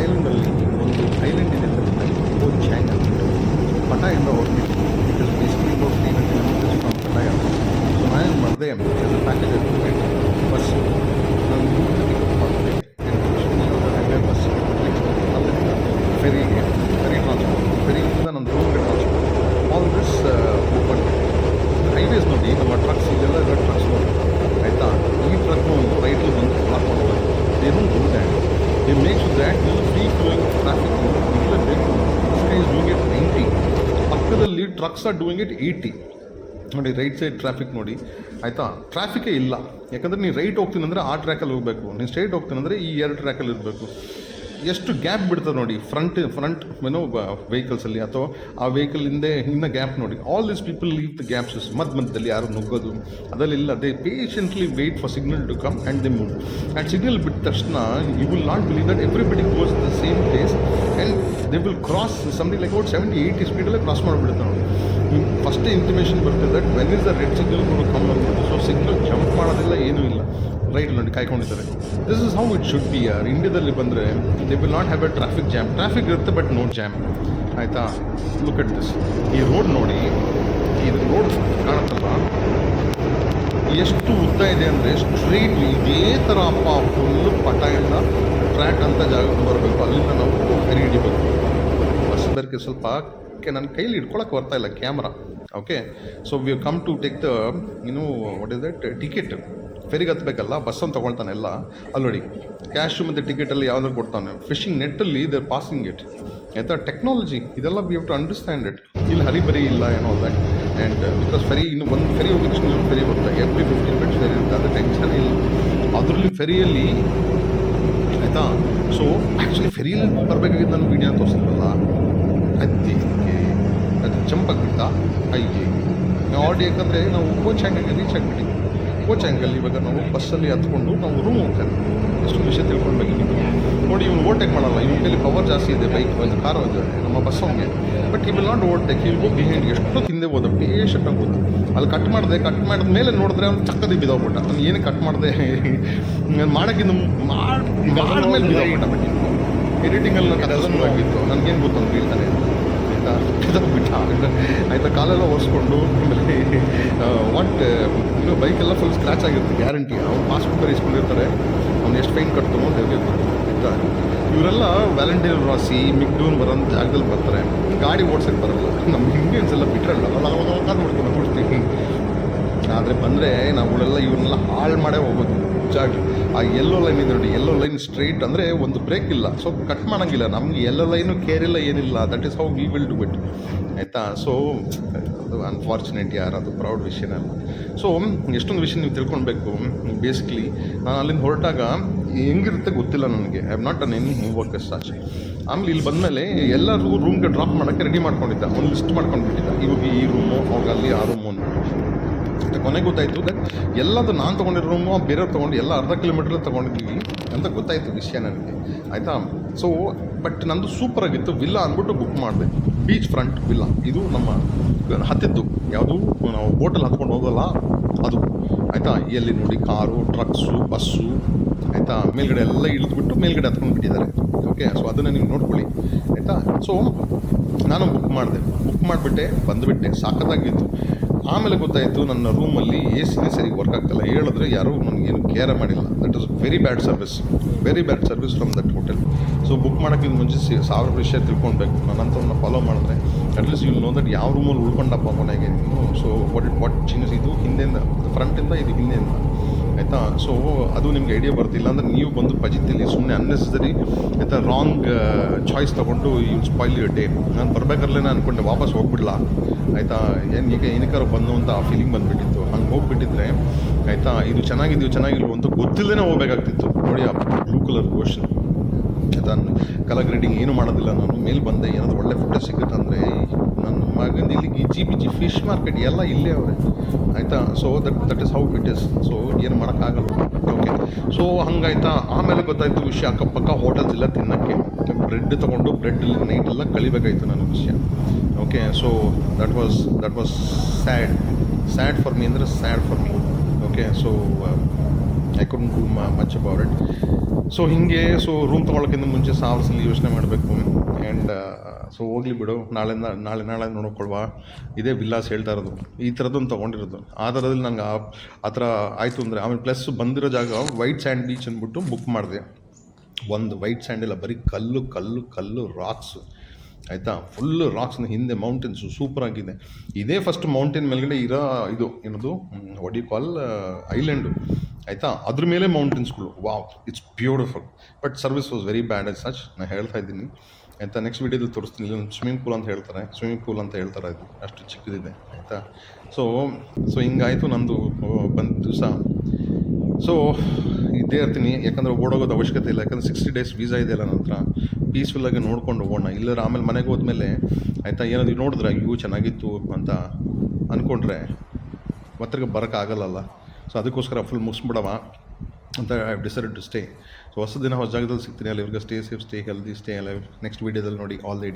ಥೈಲ್ಯಾಂಡಲ್ಲಿ ಒಂದು ಐಲ್ಯಾಂಡ್ ಇದೆ ಓ ಚಾಂಗ್ ಅಂದ್ಬಿಟ್ಟು ಪಟಾಯಿಂದ ಹೋಗ್ತಿತ್ತು. It is basically kilometres from Pattaya so ನಾನೇನು ಮಾಡಿದೆ ಪ್ಯಾಕೇಜ್ ಎತ್ಕೊಂಡು ಬಸ್ ನಾನು ಪಿಕಪ್ ಮಾಡಿದೆ. ಹೈವೇ ಬಸ್ ಅಲ್ಲಿಂದ ಫೆರಿಗೆ ಫೆರಿ ಟ್ರಾನ್ಸ್ಪೋರ್ಟ್ ಫೆರಿಯಿಂದ ನನ್ನ ರೂಮ್ಗೆ ಆಲ್ ದಿಸ್ ಓಪನ್ ಹೈವೇಸ್ ನೋಡಿ ನಮ್ಮ ಟ್ರಕ್ಸ್ ಇದೆಲ್ಲ ಇರೋ ಟ್ರಕ್ಸ್ ನೋಡಿ. ಆಯಿತಾ? ಈ ಟ್ರಕ್ನ ಒಂದು ರೈಟಲ್ಲಿ ಬಂದು ಬ್ಲಾಕ್ ಮಾಡೋದು don't do that they makes that ಈ ಫ್ರೀ ಫ್ಲೋಯಿಂಗ್ ಆಫ್ ಟ್ರಾಫಿಕ್ ಇರಲೇಬೇಕು ಈಸ್ ಡೂಯಿಂಗ್ ಇಟ್ ನೈಂಟಿ ಪಕ್ಕದಲ್ಲಿ trucks are doing it eighty ನೋಡಿ ರೈಟ್ ಸೈಡ್ ಟ್ರಾಫಿಕ್ ನೋಡಿ. ಆಯಿತಾ? ಟ್ರಾಫಿಕೇ ಇಲ್ಲ. ಯಾಕಂದರೆ ನೀವು ರೈಟ್ ಹೋಗ್ತೀನಿ ಅಂದರೆ ಆ ಟ್ರ್ಯಾಕಲ್ಲಿ ಹೋಗಬೇಕು. ನೀವು ಸ್ಟ್ರೈಟ್ ಹೋಗ್ತೀನಿ ಅಂದರೆ ಈ ಎರಡು ಟ್ರ್ಯಾಕಲ್ಲಿ ಇರಬೇಕು. ಎಷ್ಟು ಗ್ಯಾಪ್ ಬಿಡ್ತದೆ ನೋಡಿ ಫ್ರಂಟ್ ಫ್ರಂಟ್ ಏನೋ ವೆಹಿಕಲ್ಸಲ್ಲಿ ಅಥವಾ ಆ ವೆಹಿಕಲ್ ಹಿಂದೆ ಇನ್ನ ಗ್ಯಾಪ್ ನೋಡಿ. All this people leave the gaps ಮಧ್ಯ ಮಧ್ಯದಲ್ಲಿ ಯಾರು ನುಗ್ಗೋದು. ಅದರಲ್ಲಿಲ್ಲ they patiently wait for signal to come and they move and signal ಬಿಟ್ಟ ತಕ್ಷಣ you will not believe that everybody goes the same place and they will cross something like out seventy eighty ಸ್ಪೀಡಲ್ಲೇ cross ಮಾಡಿಬಿಡುತ್ತೆ ನೋಡಿ. ಫಸ್ಟೇ intimation ಬರ್ತದೆ that when is the red signal come ಅಂದ್ಬಿಟ್ಟು so signal jump ಮಾಡೋದಿಲ್ಲ, ಏನೂ ಇಲ್ಲ. Right ನೋಡಿ ಕಾಯ್ಕೊಂಡಿದ್ದಾರೆ. This is how it should be ಯಾರ್? ಇಂಡಿಯಾದಲ್ಲಿ ಬಂದರೆ they will not have a traffic jam traffic ಇರುತ್ತೆ ಬಟ್ ನೋ ಜಾಮ್ ಆಯಿತಾ? ಲುಕ್ ಅಟ್ ದಿಸ್ ಈ ರೋಡ್ ನೋಡಿ, ಈ ರೋಡ್ ಕಾಣುತ್ತಲ್ಲ ಎಷ್ಟು ಉದ್ದ ಇದೆ ಅಂದರೆ ಸ್ಟ್ರೈಟ್ ಇದೇ ಥರ ಅಪ್ಪ ಫುಲ್ಲು ಪಟಾಯಿಂದ ಟ್ರ್ಯಾಕ್ ಅಂತ ಜಾಗಕ್ಕೆ ಬರಬೇಕು. ಅಲ್ಲಿಂದ ನಾವು ಹರಿ ಹಿಡಿಬೇಕು. ಬಸ್ ಬೇರೆ ಸ್ವಲ್ಪ ಕೆ ನನ್ನ ಕೈಲಿ ಇಟ್ಕೊಳಕ್ಕೆ ಬರ್ತಾ ಇಲ್ಲ camera okay so we come to take the ಏನು ವಾಟ್ ಇಸ್ ದಟ್ ಟಿಕೆಟ್ ಫೆರಿಗೆ ಹತ್ತಬೇಕಲ್ಲ ಬಸ್ಸನ್ನು ತೊಗೊಳ್ತಾನೆ ಎಲ್ಲ. ಅಲ್ಲಿ ಕ್ಯಾಶು ಮತ್ತು ಟಿಕೆಟಲ್ಲಿ ಯಾವುದಾದ್ರು ಕೊಡ್ತಾನೆ. ಫಿಶಿಂಗ್ ನೆಟ್ಟಲ್ಲಿ ಇದೆ ಪಾಸಿಂಗ್ ಇಟ್ ಆಯಿತಾ ಟೆಕ್ನಾಲಜಿ ಇದೆಲ್ಲ we have to understand it ಇಲ್ಲಿ ಹರಿಬರಿ ಇಲ್ಲ ಏನೋ ಅಲ್ಲ ಆ್ಯಂಡ್ ಬಿಕಾಸ್ ಫೆರಿ ಇನ್ನು ಒಂದು ಫೆರಿ ಹೋಗಿ ಇನ್ನೊಂದು ಫೆರಿ ಬರುತ್ತೆ. ಎವ್ರಿ ಫಿಫ್ಟೀನ್ ಮಿನಿಟ್ಸ್ ಫೆರಿ ಇರುತ್ತೆ, ಅದು ಟೆನ್ಷನ್ ಇಲ್ಲ. ಅದರಲ್ಲಿ ಫೆರಿಯಲ್ಲಿ ಆಯಿತಾ? ಸೊ ಆ್ಯಕ್ಚುಲಿ ಫೆರಿಯಲ್ಲಿ ಬರಬೇಕಾಗಿದ್ದು ನಾನು ವೀಡಿಯೋ ತೋರಿಸಿದ್ರಲ್ಲ ಹತ್ತಿ ಅದು ಜಂಪ್ ಆಗಿಬಿಡ್ತಾ? ಅಯ್ಯೇ. ನಾವು ಯಾಕಂದರೆ ನಾವು ಕೋಚ್ ಹ್ಯಾಂಗಾಗಿ ರೀಚ್ ಆಗಿಬಿಟ್ಟಿದ್ವಿ. ಕೋಚ್ ಆ್ಯಂಗಲ್ ಇವಾಗ ನಾವು ಬಸ್ಸಲ್ಲಿ ಹತ್ಕೊಂಡು ನಾವು ರೂಮ್ ಹೋಗ್ತೀವಿ ಎಷ್ಟು ವಿಷಯ ತಿಳ್ಕೊಳ್ಬೇಕು ನೋಡಿ ಇವನು ಓವರ್ಟೇಕ್ ಮಾಡಲ್ಲ. ಇವನ ಕೈಲಿ ಪವರ್ ಜಾಸ್ತಿ ಇದೆ ಬೈಕ್ ಒಂದು ಕಾರ್ ಇದೆ ನಮ್ಮ ಬಸ್ ಅವನಿಗೆ. But he will not overtake ಇವ್ ಬಿಹೈಂಡ್ ಎಷ್ಟು ಹಿಂದೆ ಹೋದ ಪೇಷಂಟ್ ಹೋದ. ಅಲ್ಲಿ ಕಟ್ ಮಾಡಿದೆ ಕಟ್ ಮಾಡಿದ ಮೇಲೆ ನೋಡಿದ್ರೆ ಅವ್ನು ಚಕ್ಕದಿ ಬಿದ್ದೋಗ್ಬಿಟ್ಟ. ಅವ್ನು ಏನು ಕಟ್ ಮಾಡಿದೆ? ಮಾಡೋಕ್ಕಿಂತ ಮಾಡಿ ಮಾಡಿದ್ಮೇಲೆ ಬಿದ್ದೋಗ್ಬಿಟ್ಟ ಬಟ್ ಎಡಿಟಿಂಗಲ್ಲಿ ನಾನು ಅದನ್ನು ಆಗಿತ್ತು. ನನಗೇನು ಗೊತ್ತು ಅಂತ. ಆಯಿತಾ? ಬಿಟ್ಟ ಆಯಿತಾ? ಕಾಲೆಲ್ಲ ಒರೆಸ್ಕೊಂಡು ಆಮೇಲೆ ವಾಟ್ ಬೈಕೆಲ್ಲ ಫುಲ್ ಸ್ಕ್ರ್ಯಾಚ್ ಆಗಿರುತ್ತೆ ಗ್ಯಾರಂಟಿ ಅವ್ನು ಪಾಸ್ಬುಕ್ ಬೇರೆ ಇಸ್ಕೊಂಡಿರ್ತಾರೆ, ಅವ್ನು ಎಷ್ಟು ಫೈನ್ ಕಟ್ತಾನೋ ಗೊತ್ತು. ಆಯಿತಾ? ಇವರೆಲ್ಲ ವ್ಯಾಲೆಂಟೈನ್ ರಾಸಿ ಮಿಗ್ಡೂನ್ ಬರೋಂಥ ಜಾಗದಲ್ಲಿ ಬರ್ತಾರೆ. ಗಾಡಿ ಓಡ್ಸಕ್ಕೆ ಬರಲ್ಲ. ನಮ್ಮ ಇಂಡಿಯನ್ಸ್ ಎಲ್ಲ ಬಿಟ್ರಲ್ಲ ಅವಾಗ ಕಾದು ಮಾಡ್ಕೊಂಡು ಕೊಡ್ತೀವಿ ಆದರೆ ಬಂದರೆ ನಾವುಗಳೆಲ್ಲ ಇವನ್ನೆಲ್ಲ ಹಾಳು ಮಾಡೇ ಹೋಗೋದು. ಜಾಗ ಆ ಎಲ್ಲೋ ಲೈನ್ ಇದೆ ನೋಡಿ ಎಲ್ಲೋ ಲೈನ್ ಸ್ಟ್ರೈಟ್ ಅಂದರೆ ಒಂದು ಬ್ರೇಕ್ ಇಲ್ಲ. ಸೊ ಕಟ್ ಮಾಡೋಂಗಿಲ್ಲ. ನಮ್ಗೆ ಎಲ್ಲೋ ಲೈನು ಕೇರಿಲ್ಲ ಏನಿಲ್ಲ. That is how we will do bit ಆಯಿತಾ? ಸೊ ಅದು ಅನ್ಫಾರ್ಚುನೇಟ್ ಯಾರು ಅದು ಪ್ರೌಡ್ ವಿಷಯನೇ ಅಲ್ಲ. ಸೊ ಎಷ್ಟೊಂದು ವಿಷಯ ನೀವು ತಿಳ್ಕೊಳ್ಬೇಕು ಬೇಸಿಕ್ಲಿ ನಾನು ಅಲ್ಲಿಂದ ಹೊರಟಾಗ ಹೆಂಗಿರುತ್ತೆ ಗೊತ್ತಿಲ್ಲ ನನಗೆ. I not on any homework such ಆಮೇಲೆ ಇಲ್ಲಿ ಬಂದಮೇಲೆ ಎಲ್ಲರೂ ರೂಮ್ಗೆ ಡ್ರಾಪ್ ಮಾಡೋಕ್ಕೆ ರೆಡಿ ಮಾಡ್ಕೊಂಡಿದ್ದ. ಒಂದು ಲಿಸ್ಟ್ ಮಾಡ್ಕೊಂಡ್ಬಿಟ್ಟಿದ್ದ. ಇವಾಗ ಈ ರೂಮು ಅವಾಗ ಅಲ್ಲಿ ಆ ರೂಮು ಮತ್ತು ಕೊನೆಗೆ ಗೊತ್ತಾಯಿತು ದಟ್ ಎಲ್ಲದು ನಾನು ತೊಗೊಂಡಿರೋ ರೂಮು ಬೇರೆಯವ್ರು ತೊಗೊಂಡು ಎಲ್ಲ ಅರ್ಧ ಕಿಲೋಮೀಟ್ರ್ ತೊಗೊಂಡಿದ್ದೀವಿ ಅಂತ ಗೊತ್ತಾಯಿತು ವಿಷಯ ನನಗೆ. ಆಯಿತಾ? ಸೊ ಬಟ್ ನಂದು ಸೂಪರ್ ಆಗಿತ್ತು. ವಿಲ್ಲಾ ಅಂದ್ಬಿಟ್ಟು ಬುಕ್ ಮಾಡಿದೆ ಬೀಚ್ ಫ್ರಂಟ್ ವಿಲ್ಲ ಇದು ನಮ್ಮ ಹತ್ತಿದ್ದು. ಯಾವುದು? ನಾವು ಬೋಟಲ್ಲಿ ಹತ್ಕೊಂಡು ಹೋಗೋಲ್ಲ. ಅದು. ಆಯಿತಾ? ಎಲ್ಲಿ ನೋಡಿ ಕಾರು ಟ್ರಕ್ಸು ಬಸ್ಸು ಆಯಿತಾ? ಮೇಲ್ಗಡೆ ಎಲ್ಲ ಇಳಿದ್ಬಿಟ್ಟು ಮೇಲ್ಗಡೆ ಹತ್ಕೊಂಡು ಬಿಟ್ಟಿದ್ದಾರೆ. ಓಕೆ ಸೊ ಅದನ್ನು ನೀವು ನೋಡ್ಕೊಳ್ಳಿ. ಆಯಿತಾ? ಸೊ ನಾನು ಬುಕ್ ಮಾಡಿದೆ. ಬುಕ್ ಮಾಡಿಬಿಟ್ಟೆ. ಬಂದುಬಿಟ್ಟೆ. ಸಾಕತ್ತಾಗಿತ್ತು ಆಮೇಲೆ ಗೊತ್ತಾಯಿತು ನನ್ನ ರೂಮಲ್ಲಿ ಎ ಸಿನೇ ಸರಿ ವರ್ಕ್ ಆಗ್ತಿಲ್ಲ. ಹೇಳಿದ್ರೆ ಯಾರೂ ನನಗೇನು ಕೇರ್ ಮಾಡಿಲ್ಲ. That is very bad service very bad service from that hotel so book ಮಾಡೋಕ್ಕಿಂತ ಮುಂಚೆ ಸಾವಿರ ವಿಷಯ ತಿಳ್ಕೊಳ್ಬೇಕು. ನನ್ನಂಥವ್ರನ್ನ ಫಾಲೋ ಮಾಡಿದ್ರೆ at least you know that ಯಾವ ರೂಮಲ್ಲಿ ಉಳ್ಕೊಂಡಪ್ಪ ಮನೆಗೆ ನೀನು. ಸೊ ವಾಟ್ ವಾಟ್ ಚೇಂಜಸ್ ಇದು ಹಿಂದೆಯಿಂದ ಫ್ರಂಟಿಂದ ಇದು ಹಿಂದೆಯಿಂದ. ಆಯಿತಾ ಸೊ ಅದು ನಿಮ್ಗೆ ಐಡಿಯಾ ಬರ್ತಿಲ್ಲ ಅಂದರೆ ನೀವು ಬಂದು ಪಜಿತಿಲಿ ಸುಮ್ಮನೆ ಅನ್ನೆಸರಿ ಆಯಿತಾ ರಾಂಗ್ ಚಾಯ್ಸ್ ತೊಗೊಂಡು ಯು ಸ್ಪಾಯ್ಲ್ ಡೇ ನಾನು ಬರಬೇಕಾದ್ರೆ ನಾನು ಅನ್ಕೊಂಡೆ, ವಾಪಸ್ ಹೋಗ್ಬಿಡ್ಲಾ? ಆಯಿತಾ? ಏನು ಈಗ ಏನಕ್ಕಾರ ಬಂದು ಅಂತ ಆ ಫೀಲಿಂಗ್ ಬಂದುಬಿಟ್ಟಿತ್ತು. ಹಂಗೆ ಹೋಗ್ಬಿಟ್ಟಿದ್ರೆ, ಆಯಿತಾ? ಇದು ಚೆನ್ನಾಗಿದ್ಯೋ ಚೆನ್ನಾಗಿಲ್ವೋ ಅಂತ ಗೊತ್ತಿಲ್ಲದೇ ಹೋಗ್ಬೇಕಾಗ್ತಿತ್ತು. ನೋಡಿ ಆ ಬ್ಲೂ ಕಲರ್ ಓಷನ್ ನಾನು ಕಲರ್ ಗ್ರೇಡಿಂಗ್ ಏನು ಮಾಡೋದಿಲ್ಲ ನಾನು. ಮೇಲೆ ಬಂದೆ. ಏನಾದರೂ ಒಳ್ಳೆ ಫುಡ್ ಸಿಗುತ್ತೆ ಅಂದರೆ ನನ್ನ ಮಗನ ಇಲ್ಲಿಗೆ G B G fish market ಎಲ್ಲ ಇಲ್ಲೇ ಅವರೇ. ಆಯಿತಾ? So that that is how it is so ಏನು ಮಾಡೋಕ್ಕಾಗಲ್ಲ. ಓಕೆ ಸೊ ಹಂಗಾಯ್ತಾ? ಆಮೇಲೆ ಗೊತ್ತಾಯಿತು ವಿಷಯ. ಅಕ್ಕಪಕ್ಕ ಹೋಟೆಲ್ಸ್ ಎಲ್ಲ ತಿನ್ನೋಕ್ಕೆ. ಬ್ರೆಡ್ ತೊಗೊಂಡು ಬ್ರೆಡ್ಡಲ್ಲಿ ನೈಟೆಲ್ಲ ಕಳಿಬೇಕಾಯ್ತು ನನ್ನ ವಿಷಯ. Okay so that was that was sad sad for me ಅಂದರೆ sad for me okay so I can't do much about it so ಹೀಗೆ ಸೊ ರೂಮ್ ತೊಗೊಳಕ್ಕಿಂತ ಮುಂಚೆ ಸಾವಿರ ಯೋಚನೆ ಮಾಡಬೇಕು. ಆ್ಯಂಡ್ ಸೊ ಹೋಗ್ಲಿ ಬಿಡು. ನಾಳೆ ನಾಳೆ ನಾಳೆ ನೋಡ್ಕೊಳ್ವ. ಇದೇ ವಿಲ್ಲಾಸ್ ಹೇಳ್ತಾ ಇರೋದು. ಈ ಥರದ್ದೊಂದು ತೊಗೊಂಡಿರೋದು. ಆ ಥರದಲ್ಲಿ ನಂಗೆ ಆ ಥರ ಆಯಿತು ಅಂದರೆ, ಆಮೇಲೆ ಪ್ಲಸ್ ಬಂದಿರೋ ಜಾಗ ವೈಟ್ ಸ್ಯಾಂಡ್ ಬೀಚ್ ಅಂದ್ಬಿಟ್ಟು ಬುಕ್ ಮಾಡಿದೆ. ಒಂದು ವೈಟ್ ಸ್ಯಾಂಡ್ ಇಲ್ಲ, ಬರೀ ಕಲ್ಲು ಕಲ್ಲು ಕಲ್ಲು ರಾಕ್ಸು ಆಯಿತಾ? ಫುಲ್ಲು ರಾಕ್ಸ್ನ ಹಿಂದೆ ಮೌಂಟೇನ್ಸು ಸೂಪರ್ ಆಗಿದೆ. ಇದೇ ಫಸ್ಟ್ ಮೌಂಟೇನ್ ಮೇಲ್ಗಡೆ ಇರೋ ಇದು, ಏನದು? ವಡಿ ಕಾಲ್ ಐಲ್ಯಾಂಡು ಆಯಿತಾ? ಅದ್ರ ಮೇಲೆ ಮೌಂಟೇನ್ಸ್ಗಳು wow it's beautiful but service was very bad as such ನಾನು ಹೇಳ್ತಾ ಇದ್ದೀನಿ. ಆಯಿತಾ? ನೆಕ್ಸ್ಟ್ ವೀಡಿಯೋದಲ್ಲಿ ತೋರಿಸ್ತೀನಿ. ಇಲ್ಲೊಂದು ಸ್ವಿಮ್ಮಿಂಗ್ ಪೂಲ್ ಅಂತ ಹೇಳ್ತಾರೆ. ಸ್ವಿಮ್ಮಿಂಗ್ ಪೂಲ್ ಅಂತ ಹೇಳ್ತಾರೆ ಇದು ಅಷ್ಟು ಚಿಕ್ಕದಿದೆ. ಆಯಿತಾ? ಸೊ ಸೊ ಹಿಂಗಾಯಿತು ನಂದು ಬಂದ ದಿವಸ. ಸೊ ಇದ್ದೇ ಇರ್ತೀನಿ. ಯಾಕಂದರೆ ಓಡೋಗೋದು ಅವಶ್ಯಕತೆ ಇಲ್ಲ. ಯಾಕಂದರೆ ಸಿಕ್ಸ್ಟಿ ಡೇಸ್ ವೀಸಾ ಇದೆಯಲ್ಲ ನನ್ನ ಹತ್ರ ಪೀಸ್ಫುಲ್ಲಾಗಿ ನೋಡ್ಕೊಂಡು ಹೋಗೋಣ. ಇಲ್ಲರ ಆಮೇಲೆ ಮನೆಗೆ ಹೋದ್ಮೇಲೆ, ಆಯಿತಾ? ಏನಾದ್ರು ನೋಡಿದ್ರೆ, ಅಯ್ಯೋ, ಚೆನ್ನಾಗಿತ್ತು ಅಂತ ಅಂದ್ಕೊಂಡ್ರೆ ಮತ್ತೆ ಬರೋಕ್ಕಾಗಲ್ಲಲ್ಲ. ಸೊ ಅದಕ್ಕೋಸ್ಕರ ಫುಲ್ ಮುಗಿಸ್ಬಿಡವ ಅಂತ I decided to stay so ಹೊಸ ದಿನ ಹೊಸ ಜಾಗದಲ್ಲಿ ಸಿಗ್ತೀನಿ. ಅಲ್ಲಿವರೆಗೆ stay safe stay healthy stay alive next ವೀಡಿಯೋದಲ್ಲಿ ನೋಡಿ ಆಲ್ ದಿ